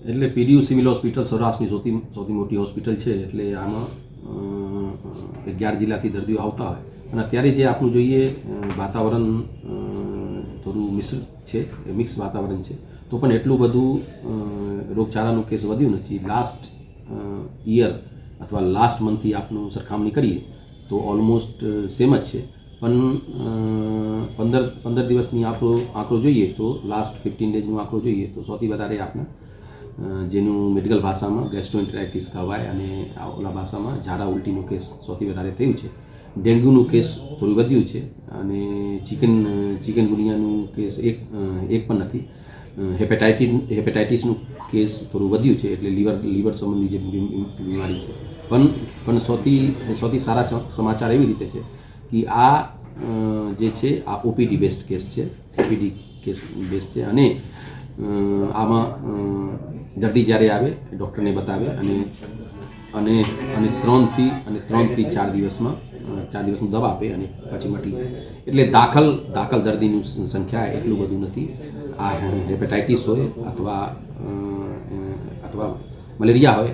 એટલે PDU civil hospital સૌરાષ્ટ્રની સૌથી સૌથી મોટી હોસ્પિટલ છે એટલે આમાં અગિયાર જિલ્લાથી દર્દીઓ આવતા હોય અને અત્યારે જે આપણું જોઈએ વાતાવરણ થોડું મિશ્ર છે મિક્સ વાતાવરણ છે તો પણ એટલું બધું રોગચાળાનું કેસ વધ્યું નથી લાસ્ટ યર અથવા લાસ્ટ મંથથી આપનું સરખામણી કરીએ તો ઓલમોસ્ટ સેમ જ છે પણ પંદર પંદર દિવસની આપણો આંકડો જોઈએ તો લાસ્ટ ફિફ્ટીન ડેઝનો આંકડો જોઈએ તો સૌથી વધારે આપણે જેનું મેડિકલ ભાષામાં ગેસ્ટ્રોએન્ટરાઇટિસ કહેવાય અને ઓલા ભાષામાં ઝાડા ઉલટીનું કેસ સૌથી વધારે થયું છે. ડેન્ગ્યુનું કેસ થોડું વધ્યું છે અને ચિકન ચિકન ગુનિયાનું કેસ એક એક પણ નથી. હેપેટાઇટિસ હેપેટાઇટિસનું કેસ થોડું વધ્યું છે એટલે લીવર લીવર સંબંધી જે બીમ- બીમ- બીમારી છે. પણ પણ સૌથી સૌથી સારા સમાચાર એવી રીતે છે કે આ જે છે આ ઓપીડી બેસ્ડ કેસ છે, ઓપીડી કેસ બેસ્ડ છે અને આમાં દર્દી જ્યારે આવે, ડૉક્ટરને બતાવે અને અને અને ત્રણથી અને ત્રણથી ચાર દિવસમાં ચાર દિવસની દવા આપે અને પછી મટી જાય. એટલે દાખલ દાખલ દર્દીનું સંખ્યા એટલું બધું નથી. આ હેપેટાઇટિસ હોય અથવા અથવા મલેરિયા હોય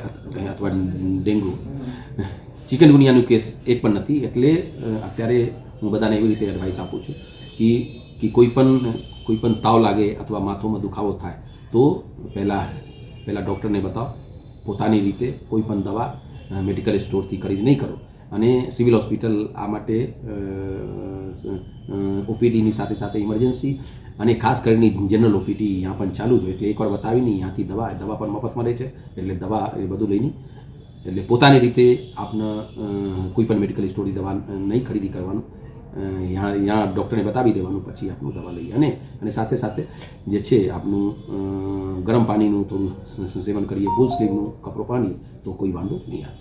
અથવા ડેન્ગ્યુ. ચિકનગુનિયાનું કેસ એક પણ નથી. એટલે અત્યારે હું બધાને એવી રીતે એડવાઇસ આપું છું કે કોઈ પણ કોઈ પણ તાવ લાગે અથવા માથોમાં દુખાવો થાય, તો પહેલાં પહેલાં ડૉક્ટરને બતાવો. પોતાની રીતે કોઈ પણ દવા મેડિકલ સ્ટોરથી ખરીદ નહીં કરો. અને સિવિલ હોસ્પિટલ આ માટે ઓપીડીની સાથે સાથે ઇમરજન્સી અને ખાસ કરીને જનરલ ઓપીડી અહીંયા પણ ચાલુ હોય. એટલે એકવાર બતાવીને અહીંયાથી દવા દવા પણ મફત મળે છે. એટલે દવા એ બધું લઈને, એટલે પોતાની રીતે આપને કોઈ પણ મેડિકલ સ્ટોરની દવા નહીં ખરીદી કરવાનું. અહીંયા ડૉક્ટરને બતાવી દેવાનું પછી આપનું દવા લઈએ. અને અને સાથે સાથે જે છે આપનું ગરમ પાણીનું થોડું સેવન કરીએ, ફૂલ સ્લીવનું કપડું પાણી, તો કોઈ વાંધો નહીં આવે.